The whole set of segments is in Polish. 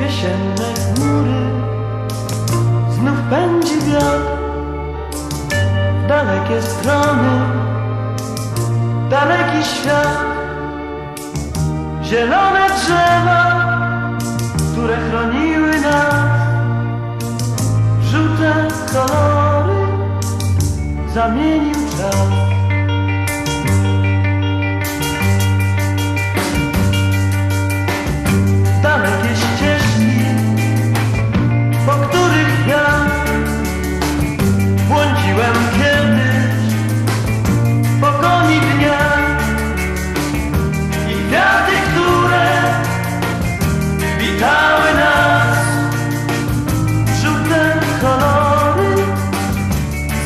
Jesienne chmury Znów pędzi wiatr W dalekie strony. Daleki świat Zielone drzewa Które chroniły nas. Żółte kolory Zamienił czas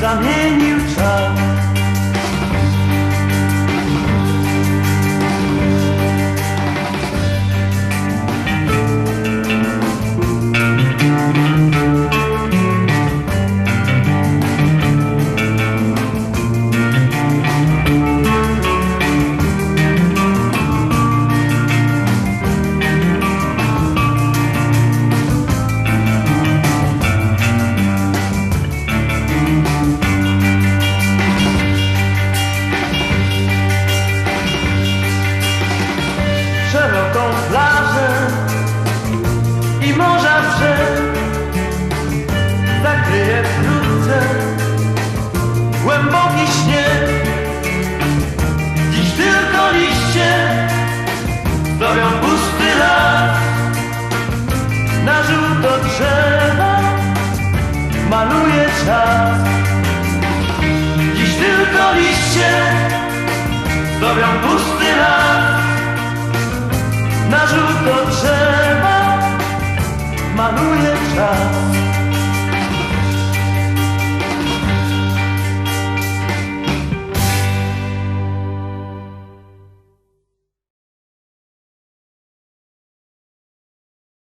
zamienił czas. Maluje czas. Dziś tylko liście zdobią pusty las, na żółto drzewa maluje czas.